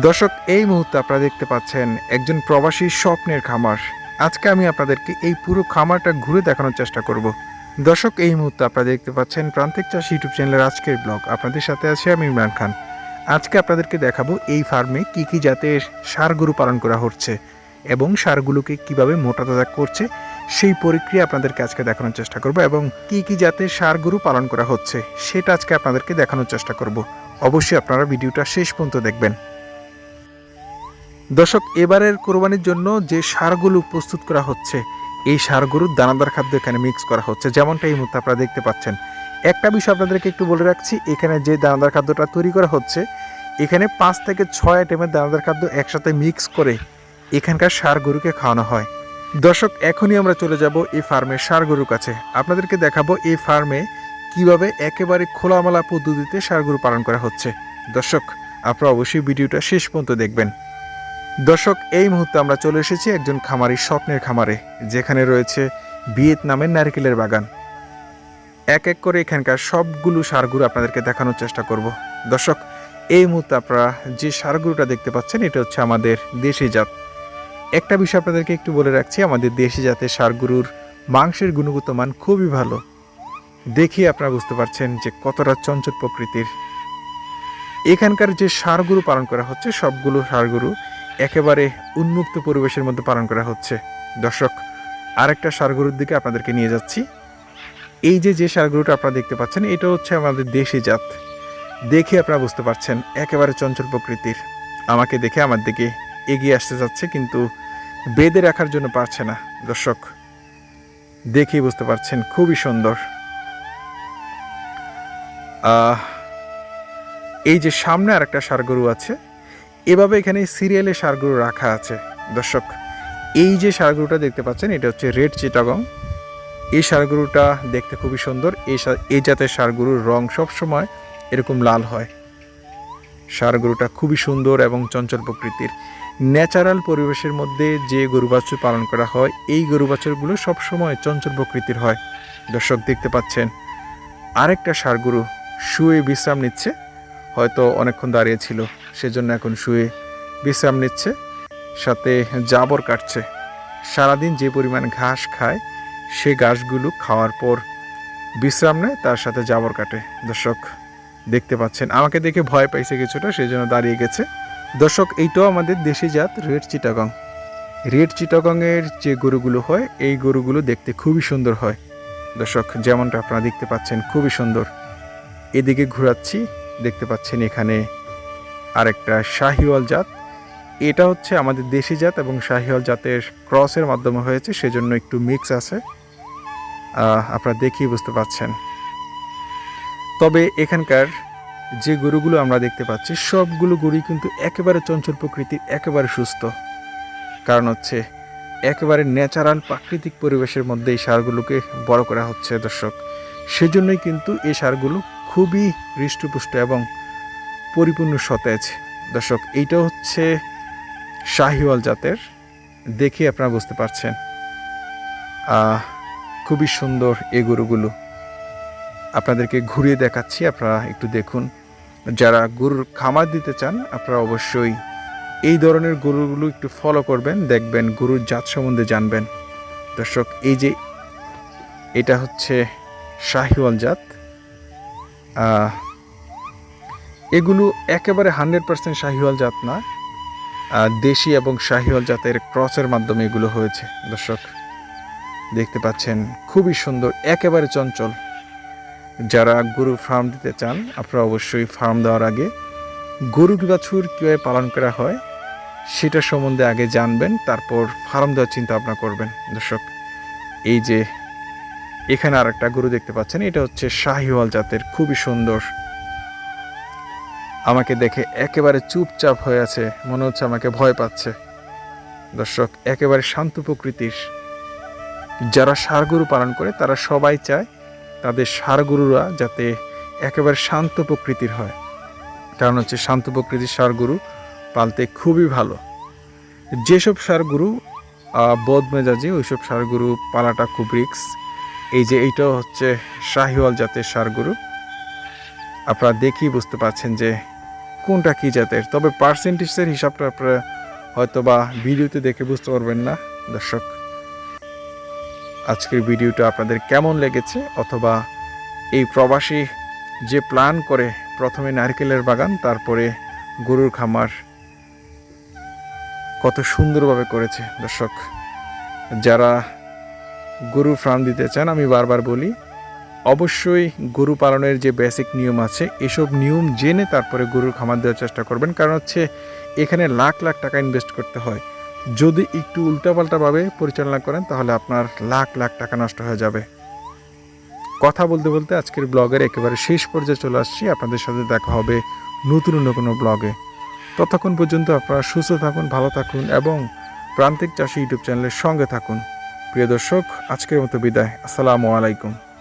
দর্শক, এই মুহূর্তে আপনারা দেখতে পাচ্ছেন একজন প্রবাসী স্বপ্নের খামার। আজকে আমি আপনাদেরকে এই পুরো খামারটা ঘুরে দেখানোর চেষ্টা করব। দর্শক, এই মুহূর্তে আপনারা দেখতে পাচ্ছেন প্রান্তিক চাষ ইউটিউব চ্যানেলের আজকের ব্লগ। আপনাদের সাথে আছি আমি ইমরান খান। আজকে আপনাদেরকে দেখাবো এই ফার্মে কি কি জাতের সার গরু পালন করা হচ্ছে এবং সারগুলোকে কীভাবে মোটা তাজা করছে সেই প্রক্রিয়া আপনাদেরকে আজকে দেখানোর চেষ্টা করব এবং কি কি জাতের সার গরু পালন করা হচ্ছে সেটা আজকে আপনাদেরকে দেখানোর চেষ্টা করব। অবশ্যই আপনারা ভিডিওটা শেষ পর্যন্ত দেখবেন। দর্শক, এবারের কোরবানির জন্য যে সারগুলো প্রস্তুত করা হচ্ছে, এই সারগুলোর দানাদার খাদ্য এখানে মিক্স করা হচ্ছে। যেমনটা এই মুহূর্তে আপনারা দেখতে পাচ্ছেন। একটা বিষয় আপনাদেরকে একটু বলে রাখছি, এখানে যে দানাদার খাদ্যটা তৈরি করা হচ্ছে, এখানে পাঁচ থেকে ছয় আইটেমের দানাদার খাদ্য একসাথে মিক্স করে এখানকার সার গরুকে খাওয়ানো হয়। দর্শক, এখনই আমরা চলে যাব এই ফার্মের সার গরুর কাছে। আপনাদেরকে দেখাবো এই ফার্মে কীভাবে একেবারে খোলামেলা পদ্ধতিতে সার গরু পালন করা হচ্ছে। দর্শক, আপনারা অবশ্যই ভিডিওটা শেষ পর্যন্ত দেখবেন। দর্শক, এই মুহূর্তে আমরা চলে এসেছি একজন খামারির স্বপ্নের খামারে, যেখানে রয়েছে ভিয়েতনামের নারকেলের বাগান। এক এক করে এখানকার সবগুলো সারগুলো আপনাদেরকে দেখানোর চেষ্টা করব। দর্শক, এই মুহূর্তে আপনারা যে সারগুলোটা দেখতে পাচ্ছেন, এটা হচ্ছে আমাদের দেশি জাত। একটা বিষয় আপনাদেরকে একটু বলে রাখছি, আমাদের দেশি জাতের সারগুলোর মাংসের গুণগত মান খুবই ভালো। দেখি আপনারা বুঝতে পারছেন যে কতটা চঞ্চল প্রকৃতির। এখানকার যে সারগুলো পালন করা হচ্ছে, সবগুলো সারগুলো একেবারে উন্মুক্ত পরিবেশের মধ্যে পালন করা হচ্ছে। দর্শক, আরেকটা সারগরুর দিকে আপনাদেরকে নিয়ে যাচ্ছি। এই যে যে সারগরুটা আপনারা দেখতে পাচ্ছেন, এটা হচ্ছে আমাদের দেশি জাত। দেখে আপনারা বুঝতে পারছেন, একেবারে চঞ্চল প্রকৃতির। আমাকে দেখে আমার দিকে এগিয়ে আসতে যাচ্ছে, কিন্তু বেঁধে রাখার জন্য পারছে না। দর্শক, দেখেই বুঝতে পারছেন, খুবই সুন্দর। এই যে সামনে আরেকটা সারগরু আছে এভাবে এখানে সিরিয়ালে সারগুলো রাখা আছে। দর্শক, এই যে সারগুলোটা দেখতে পাচ্ছেন, এটা হচ্ছে রেড চিটাগং। এই সারগুলোটা দেখতে খুবই সুন্দর। এই এই জাতের সারগুলোর রং সব সময় এরকম লাল হয়। সারগরুটা খুবই সুন্দর এবং চঞ্চল প্রকৃতির। ন্যাচারাল পরিবেশের মধ্যে যে গরু বাছুর পালন করা হয়, এই গরু বাছুরগুলো সবসময় চঞ্চল প্রকৃতির হয়। দর্শক, দেখতে পাচ্ছেন, আরেকটা সারগরু শুয়ে বিশ্রাম নিচ্ছে। হয়তো অনেকক্ষণ দাঁড়িয়ে ছিল। সেজন্য এখন শুয়ে বিশ্রাম নিচ্ছে, সাথে জাবর কাটছে। সারাদিন যে পরিমাণ ঘাস খায়, সে ঘাসগুলো খাওয়ার পর বিশ্রাম নেয়, তার সাথে জাবর কাটে। দর্শক, দেখতে পাচ্ছেন, আমাকে দেখে ভয় পাইছে কিছুটা সেই জন্য দাঁড়িয়ে গেছে। দর্শক, এইটাও আমাদের দেশি জাত রেড চিটাগং। রেড চিটাগংয়ের যে গরুগুলো হয়, এই গরুগুলো দেখতে খুবই সুন্দর হয়। দর্শক, যেমনটা আপনারা দেখতে পাচ্ছেন, খুবই সুন্দর। এদিকে ঘোরাচ্ছি, দেখতে পাচ্ছেন এখানে আরেকটা শাহিওয়াল জাত। এটা হচ্ছে আমাদের দেশি জাত এবং শাহিওয়াল জাতের ক্রসের মাধ্যমে হয়েছে, সেজন্য একটু মিক্স আছে। আপনারা দেখেই বুঝতে পাচ্ছেন। তবে এখানকার যে গরুগুলো আমরা দেখতে পাচ্ছি, সবগুলো গরুই কিন্তু একেবারে চঞ্চল প্রকৃতির, একেবারে সুস্থ। কারণ হচ্ছে একেবারে ন্যাচারাল প্রাকৃতিক পরিবেশের মধ্যে এই সারগুলোকে বড় করা হচ্ছে দর্শক। সেজন্যই কিন্তু এই সারগুলো খুবই হৃষ্টপুষ্ট এবং পরিপূর্ণ সতেজ। দর্শক, এইটা হচ্ছে শাহিওয়াল জাতের। দেখে আপনারা বুঝতে পারছেন। খুবই সুন্দর এই গরুগুলো। আপনাদেরকে ঘুরিয়ে দেখাচ্ছি, আপনারা একটু দেখুন। যারা গরুর খামার দিতে চান, আপনারা অবশ্যই এই ধরনের গরুগুলো একটু ফলো করবেন, দেখবেন গরুর জাত সম্বন্ধে জানবেন। দর্শক, এই যে এটা হচ্ছে শাহিওয়াল জাত। এগুলো একেবারে হান্ড্রেড পার্সেন্ট শাহিওয়াল জাত না। দেশি এবং শাহিওয়াল জাতের ক্রসের মাধ্যমে এগুলো হয়েছে, দর্শক। দেখতে পাচ্ছেন, খুবই সুন্দর, একেবারে চঞ্চল। যারা গরু ফার্ম দিতে চান, আপনারা অবশ্যই ফার্ম দেওয়ার আগে গরু বাছুর কীভাবে পালন করা হয়, সেটা সম্বন্ধে আগে জানবেন, তারপর ফার্ম দেওয়ার চিন্তা ভাবনা করবেন, দর্শক। এই যে, এখানে আর একটা গরু দেখতে পাচ্ছেন, এটা হচ্ছে শাহিওয়াল জাতের খুবই সুন্দর আমাকে দেখে একেবারে চুপচাপ হয়ে আছে। মনে হচ্ছে আমাকে ভয় পাচ্ছে। দর্শক, একেবারে শান্ত প্রকৃতির। যারা সারগুরু পালন করে, তারা সবাই চায় তাদের সারগুরুরা যাতে একেবারে শান্ত প্রকৃতির হয়। কারণ হচ্ছে শান্ত প্রকৃতির সারগুরু পালতে খুবই ভালো। যেসব সারগুরু বদ মেজাজি ওইসব ষাঁড় গরু পালাটা খুব রিক্স এই যে এইটাও হচ্ছে শাহিওয়াল জাতের সারগুরু। আপনারা দেখেই বুঝতে পারছেন যে কোনটা কী জাতের? তবে পার্সেন্টেজের হিসাবটা আপনারা হয়তো বা ভিডিওতে দেখে বুঝতে পারবেন না, দর্শক। আজকের ভিডিওটা আপনাদের কেমন লেগেছে? অথবা এই প্রবাসী যে প্ল্যান করে প্রথমে নারকেলের বাগান, তারপরে গরুর খামার কত সুন্দরভাবে করেছে, দর্শক। যারা গরু ফার্ম দিতে চান, আমি বারবার বলি অবশ্যই গরু পালনের যে বেসিক নিয়ম আছে, এসব নিয়ম জেনে তারপরে গরুর খামার দেওয়ার চেষ্টা করবেন। কারণ হচ্ছে, এখানে লাখ লাখ টাকা ইনভেস্ট করতে হয়। যদি একটু উল্টাপাল্টাভাবে পরিচালনা করেন, তাহলে আপনার লাখ লাখ টাকা নষ্ট হয়ে যাবে। কথা বলতে বলতে আজকের ব্লগের একেবারে শেষ পর্যায়ে চলে আসছি। আপনাদের সাথে দেখা হবে নতুন অন্য কোনো ব্লগে ততক্ষণ পর্যন্ত আপনারা সুস্থ থাকুন, ভালো থাকুন এবং প্রান্তিক চাষি ইউটিউব চ্যানেলের সঙ্গে থাকুন। প্রিয় দর্শক, আজকের মতো বিদায়। আসসালামু আলাইকুম।